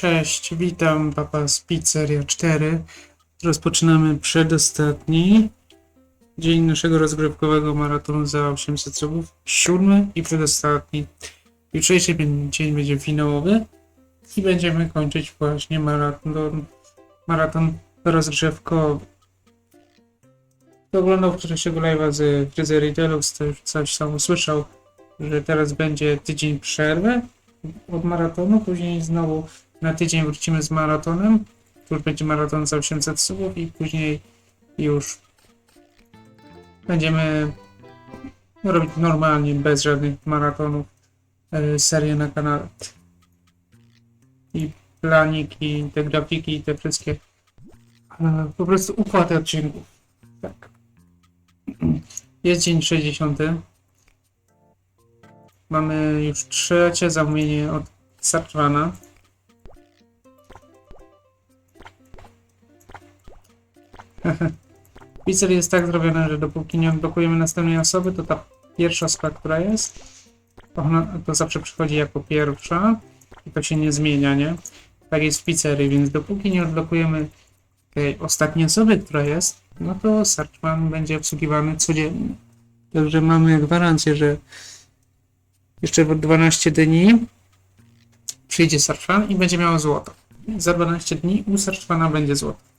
Cześć, witam Papa z Pizzeria 4. Rozpoczynamy przedostatni dzień naszego rozgrywkowego maratonu za 800 subów. Siódmy i przedostatni. Jutrzejszy dzień będzie finałowy i będziemy kończyć właśnie maraton, maraton rozgrzewkowy. Kto oglądał wczorajszego live'a z Fryzerii Deluxe, to już coś tam usłyszał, że teraz będzie tydzień przerwy od maratonu, później znowu na tydzień wrócimy z maratonem. Tu już będzie maraton za 800 subów i później już będziemy robić normalnie, bez żadnych maratonów, e, serię na kanale. I planiki, te grafiki te wszystkie e, po prostu układ odcinków. Tak. Jest dzień 60. Mamy już trzecie zamówienie od Sartrana. Pizzer jest tak zrobione, że dopóki nie odblokujemy następnej osoby, to ta pierwsza osoba, która jest, ona, to zawsze przychodzi jako pierwsza i to się nie zmienia, nie? Tak jest w pizzerii, więc dopóki nie odblokujemy tej ostatniej osoby, która jest, no to Searchman będzie obsługiwany codziennie. Także mamy gwarancję, że jeszcze w 12 dni przyjdzie Searchman i będzie miał złoto. Za 12 dni u Searchmana będzie złoto.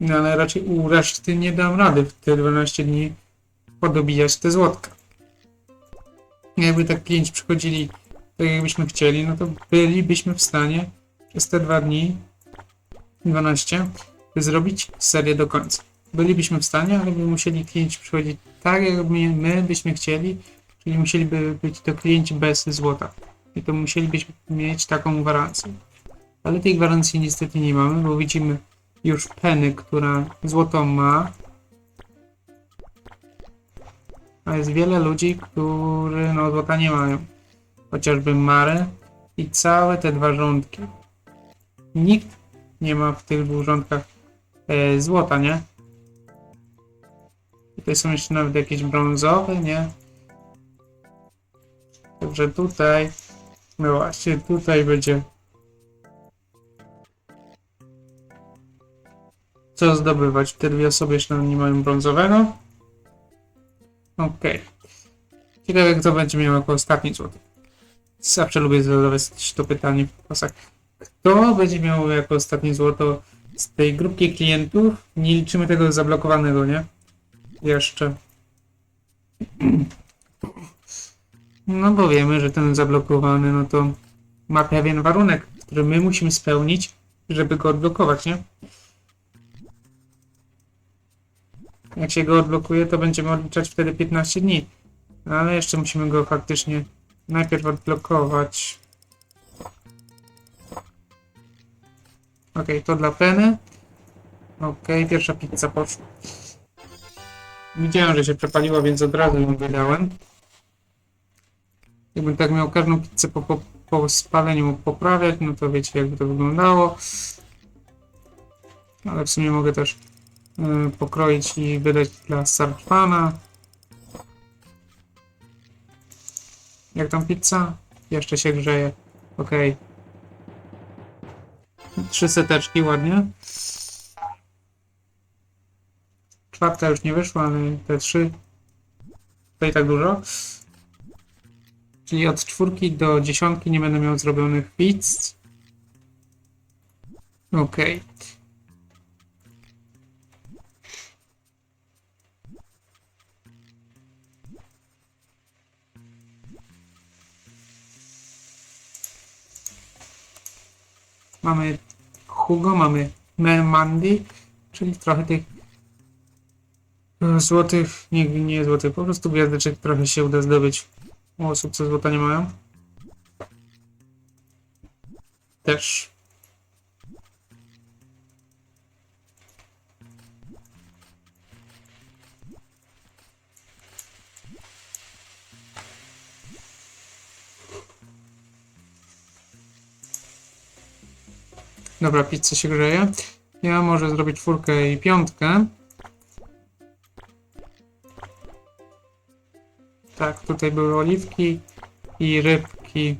No ale raczej u reszty nie dam rady w te 12 dni podobijać te złotka. Jakby tak klienci przychodzili tak jakbyśmy chcieli, no to bylibyśmy w stanie przez te dwa dni 12 zrobić serię do końca. Bylibyśmy w stanie, ale by musieli klienci przychodzić tak, jak my, my byśmy chcieli, czyli musieliby być to klienci bez złota. I to musielibyśmy mieć taką gwarancję. Ale tej gwarancji niestety nie mamy, bo widzimy już Penny, która złoto ma. A jest wiele ludzi, którzy no złota nie mają. Chociażby Mare i całe te dwa rządki. Nikt nie ma w tych dwóch rządkach e, złota, nie? Tutaj są jeszcze nawet jakieś brązowe, nie? Także tutaj, no właśnie tutaj będzie co zdobywać. Te dwie osoby jeszcze nie mają brązowego. Okej. Ciekawe kto będzie miał jako ostatni złoty. Zawsze lubię zadawać to pytanie w pasach. Kto będzie miał jako ostatnie złoto z tej grupki klientów? Nie liczymy tego zablokowanego, nie? Jeszcze. No bo wiemy, że ten zablokowany, no to ma pewien warunek, który my musimy spełnić, żeby go odblokować, nie? Jak się go odblokuje, to będziemy odliczać wtedy 15 dni. No, ale jeszcze musimy go faktycznie najpierw odblokować. Ok, to dla Penny. Ok, pierwsza pizza poszła. Widziałem, że się przepaliła, więc od razu ją wydałem. Jakbym tak miał każdą pizzę po, po, po spaleniu poprawiać, no to wiecie jakby to wyglądało. Ale w sumie mogę też pokroić i wydać dla Sarfana. Jak tam pizza? Jeszcze się grzeje. Ok. Trzy seteczki ładnie. Czwarta już nie wyszła, ale te trzy. Tutaj tak dużo. Czyli od czwórki do dziesiątki nie będę miał zrobionych pizz. Okej. Mamy Hugo, mamy Mandy, czyli trochę tych e, złotych, nie, nie złotych, po prostu gwiazdeczek trochę się uda zdobyć u osób, co złota nie mają. Też. Dobra, pizza się grzeje. Ja może zrobić czwórkę i piątkę. Tak, tutaj były oliwki i rybki.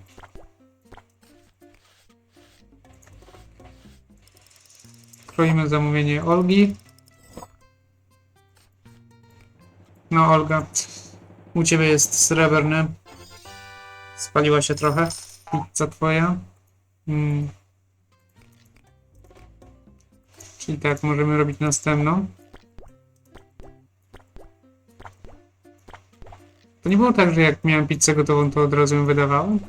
Kroimy zamówienie Olgi. No Olga, u Ciebie jest srebrny. Spaliła się trochę. Pizza Twoja. Mm. Czyli tak, możemy robić następną. To nie było tak, że jak miałem pizzę gotową, to od razu ją wydawałem?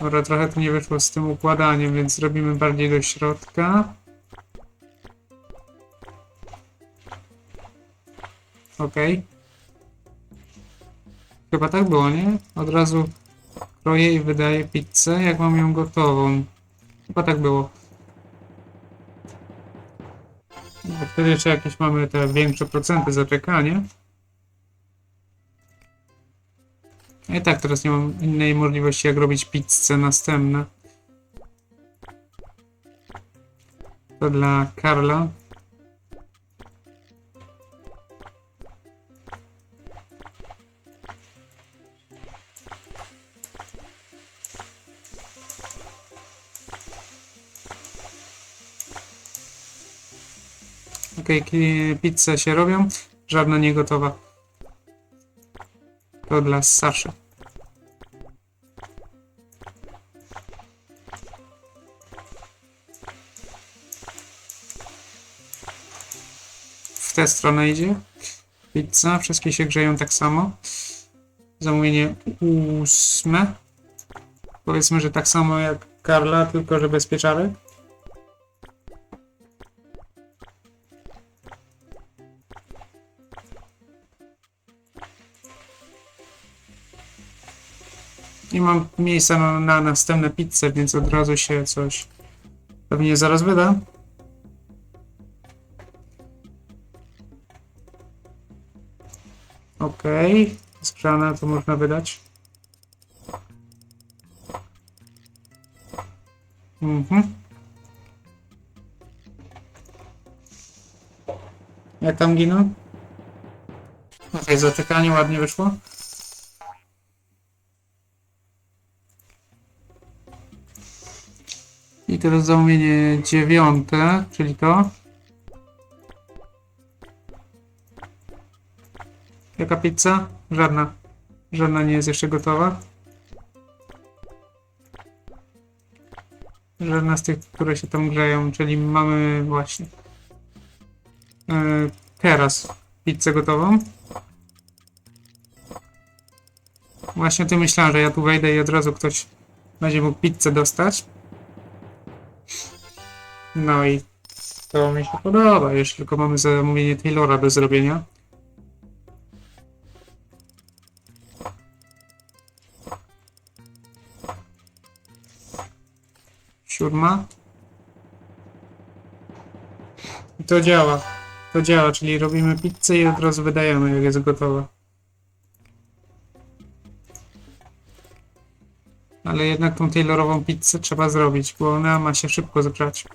Dobra, trochę to nie wyszło z tym układaniem, więc zrobimy bardziej do środka. Okej. Chyba tak było, nie? Od razu kroję i wydaję pizzę, jak mam ją gotową. Chyba tak było. Wtedy jeszcze jakieś mamy te większe procenty zaczekania. I tak teraz nie mam innej możliwości jak robić pizzę następne. To dla Karla. Okay, pizze się robią, żadna nie gotowa. To dla Saszy. W tę stronę idzie. Pizza, wszystkie się grzeją tak samo. Zamówienie ósme. Powiedzmy, że tak samo jak Karla, tylko że bez pieczarek. Nie mam miejsca na, na następne pizze, więc od razu się coś pewnie zaraz wyda. Okej, skrzane to można wydać. Mhm. Jak tam giną? Okej, zaczekanie ładnie wyszło. I teraz zamówienie dziewiąte, czyli to. Jaka pizza? Żadna. Żadna nie jest jeszcze gotowa. Żadna z tych, które się tam grzeją, czyli mamy właśnie. Yy, teraz pizzę gotową. Właśnie o tym myślałem, że ja tu wejdę i od razu ktoś będzie mógł pizzę dostać. No i to mi się podoba, jeśli tylko mamy zamówienie Taylora do zrobienia. Siódma. I to działa. To działa, czyli robimy pizzę i od razu wydajemy, jak jest gotowa. Ale jednak tą Taylorową pizzę trzeba zrobić, bo ona ma się szybko zgrzać.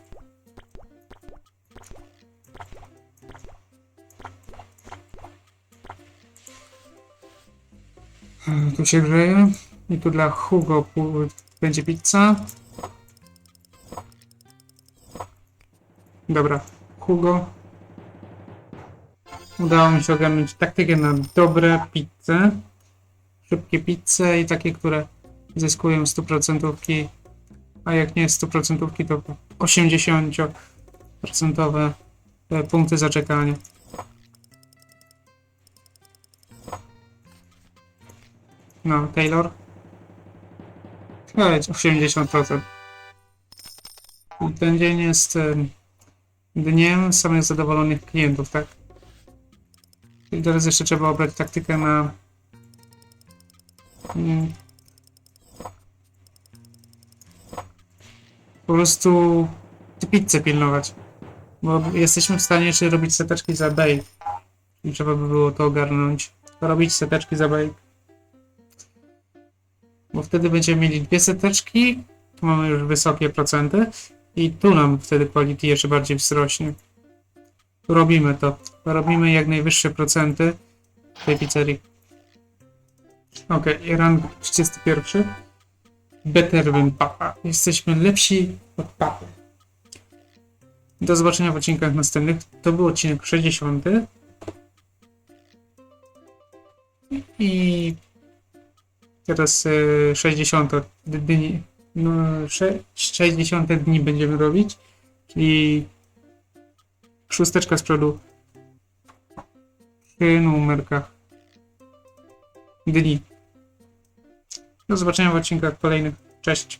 Tu się grzeje. I tu dla Hugo będzie pizza. Dobra, Hugo. Udało mi się ogarnąć taktykę na dobre pizze. Szybkie pizze i takie, które zyskują 100%, a jak nie 100%, to 80% e, punkty zaczekania. No, Taylor. Chodź, 80%. I Ten dzień jest em, dniem samych zadowolonych klientów, tak? I teraz jeszcze trzeba obrać taktykę na mm, po prostu pizzę pilnować. Bo jesteśmy w stanie jeszcze robić seteczki za bake. I trzeba by było to ogarnąć. Robić seteczki za bake. Bo wtedy będziemy mieli dwie seteczki. Tu mamy już wysokie procenty. I tu nam wtedy quality jeszcze bardziej wzrośnie. Robimy to. Robimy jak najwyższe procenty w tej pizzerii. Okej, rank 31. Better than Papa. Jesteśmy lepsi od papy. Do zobaczenia w odcinkach następnych. To był odcinek 60. I teraz e, 60 dni. No, sze- 60 dni będziemy robić. Czyli szósteczka z przodu przy numerkach dni. Do zobaczenia w odcinkach kolejnych. Cześć.